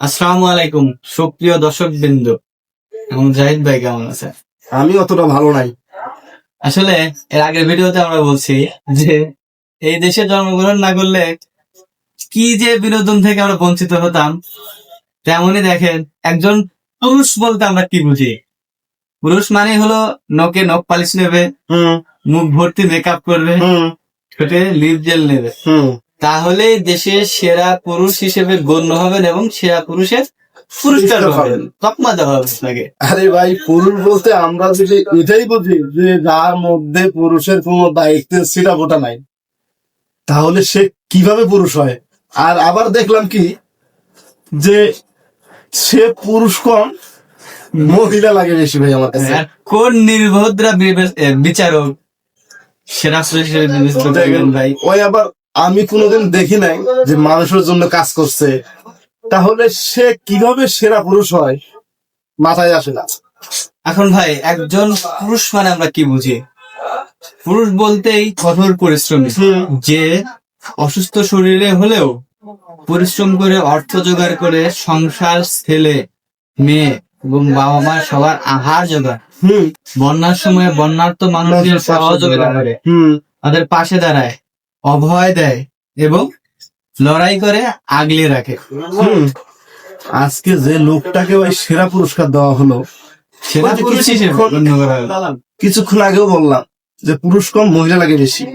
আসসালামু আলাইকুম সুপ্রিয় দর্শক বিন্দু এবং জাহিদ ভাই কেমন আছে আমি অতটা ভালো নাই। আসলে এর আগের ভিডিওতে আমরা বলছি যে এই দেশে জন্মগ্রহণ না করলে কি যে বিনোদন থেকে আমরা বঞ্চিত হতাম তেমনই দেখেন একজন পুরুষ বলতে আমরা কি বুঝি? পুরুষ মানে হলো নখে নখ পালিশ নেবে হুম। মুখ ভর্তি মেকআপ করবে হুম। ঠোঁটে লিপ জেল নেবে। হুম। তাহলে দেশের সেরা পুরুষ হিসেবে গণ্য হবেন এবং সেরা পুরুষের পুরস্কার পাবেন। তকমা দেওয়া হবে আপনাকে। আরে ভাই পুরুষ বলতে আমরা যদি এটাই বুঝি যে যার মধ্যে পুরুষের কোনো দায়িত্বের সিটা ফোটা নাই তাহলে সে কীভাবে পুরুষ হয়? আর আবার দেখলাম কি যে সে পুরুষ কম মহিলা লাগে বেশি ভাই আমার কাছে। কোন নির্ভদ্রা বিবে- বিচারক সেরা পুরুষ হিসেবে ভাই? ওই আবার আমি কোনোদিন দেখি নাই যে মানুষের জন্য কাজ করছে। তাহলে সে কীভাবে সেরা পুরুষ হয়? মাথায় আসে না। এখন ভাই একজন পুরুষ মানে আমরা কি বুঝি? পুরুষ বলতেই কঠোর পরিশ্রমী। যে অসুস্থ শরীরে হলেও পরিশ্রম করে অর্থ জোগাড় করে সংসার ছেলে মেয়ে এবং বাবা মা সবার আহার জোগাড়। হুম। বন্যার সময় বন্যার্থ মানুষদের সহযোগিতা করে। তাদের পাশে দাঁড়ায়। অভয় দেয় এবং লড়াই করে আগলে রাখে। আজকে যে লোকটাকে ওই সেরা পুরস্কার দেওয়া হলো সেরা কিছুক্ষণ- আগেও বললাম যে পুরুষ কম মহিলা লাগে বেশি।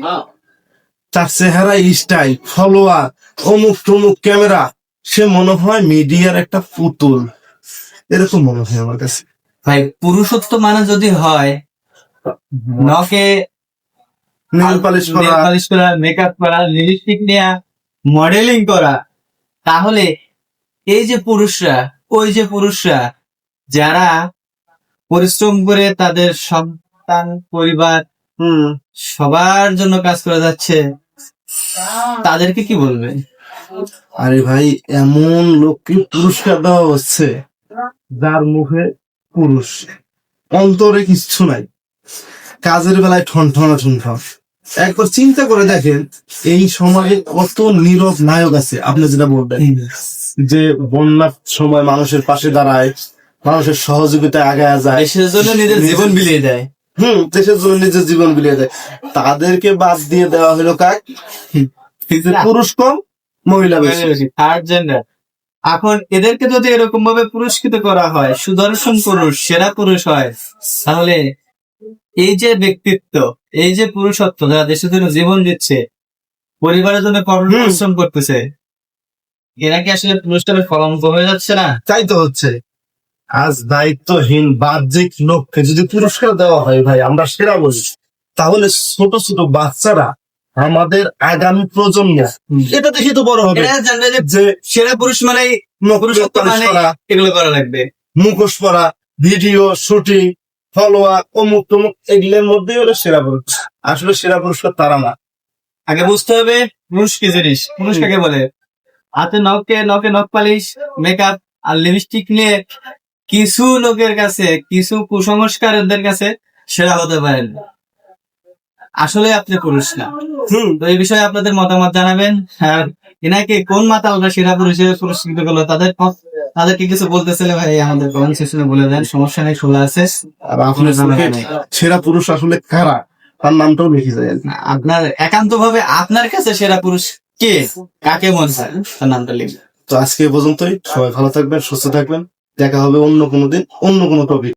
তার চেহারা স্টাইল ফলোয়ার অমুক টমুক ক্যামেরা সে মনে হয় মিডিয়ার একটা পুতুল। এরকম মনে হয় আমার কাছে। ভাই পুরুষত্ব মানে যদি হয় নখে নেল পালিশ করা। nail polish করা মেকআপ করা লিপস্টিক নেওয়া মডেলিং করা। তাহলে এই যে পুরুষরা ওই যে পুরুষরা যারা পরিশ্রম করে তাদের সন্তান পরিবার হুম সবার জন্য কাজ করে যাচ্ছে তাদেরকে কি বলবে? আরে ভাই এমন লোককে পুরস্কার দেওয়া হচ্ছে যার মুখে পুরুষ। অন্তরে কিচ্ছু নাই। কাজের বেলায় ঠন ঠনা ঠন ঠন একবার চিন্তা করে দেখেন এই সমাজে কত নীরব নায়ক আছে। আপনি যেটা বলবেন যে বন্যার সময় মানুষের পাশে দাঁড়ায় মানুষের সহযোগিতায় আগায় যায় দেশের জন্য নিজের জীবন বিলিয়ে দেয়। হম দেশের জন্য নিজের জীবন বিলিয়ে দেয়। তাদেরকে বাদ দিয়ে দেওয়া হলো কাক পুরুষ কম মহিলা বেশি। থার্ড জেন্ডার এখন এদেরকে যদি এরকম ভাবে পুরস্কৃত করা হয় সুদর্শন পুরুষ সেরা পুরুষ হয় তাহলে এই যে ব্যক্তিত্ব এই যে পুরুষত্ব যারা দেশের জন্য জীবন দিচ্ছে পরিবারের জন্য পরিশ্রম করতেছে এরা কি আসলে পুরস্কারের কলঙ্ক হয়ে যাচ্ছে না? তাই তো হচ্ছে। আজ দায়িত্বহীন বাহ্যিক লোককে যদি পুরস্কার দেওয়া হয় ভাই আমরা সেরা বলি। তাহলে ছোট ছোট বাচ্চারা আমাদের আগামী প্রজন্ম এটা দেখে তো বড় হবে জানবে যে সেরা পুরুষ মানে করা এগুলো করা লাগবে। মুখোশ পরা ভিডিও শুটিং ফলোয়ার অমুক তমুক এগুলোর মধ্যেই হলো সেরা পুরস্কার আসলে সেরা পুরস্কার তারা না। আগে বুঝতে হবে পুরুষ কি জিনিস? পুরুষ কাকে বলে? হাতে নখে নখে নখ পালিশ মেকআপ আর লিপস্টিক নিয়ে কিছু লোকের কাছে কিছু কুসংস্কারদের কাছে সেরা হতে পারেন। আসলে আপনি পুরুষ না। হুম। তো এই বিষয়ে আপনাদের মতামত জানাবেন। আর এনাকে কোন মাতালরা সেরা পুরুষ হিসেবে পুরস্কৃত করল তাদের তাদেরকে কিছু বলতেছিলে ভাই? আমাদের কমেন্ট সেকশনে বলে দেন। সমস্যা নেই খোলা আছে। আর আপনার সেরা পুরুষ আসলে কারা? তার নামটাও লিখে যায় আপনার একান্ত ভাবে আপনার কাছে সেরা পুরুষ কে? কাকে মনে হয়? তার নামটা লিখবে। তো আজকে পর্যন্তই। সবাই ভালো থাকবেন সুস্থ থাকবেন। দেখা হবে অন্য কোনো দিন অন্য কোনো টপিক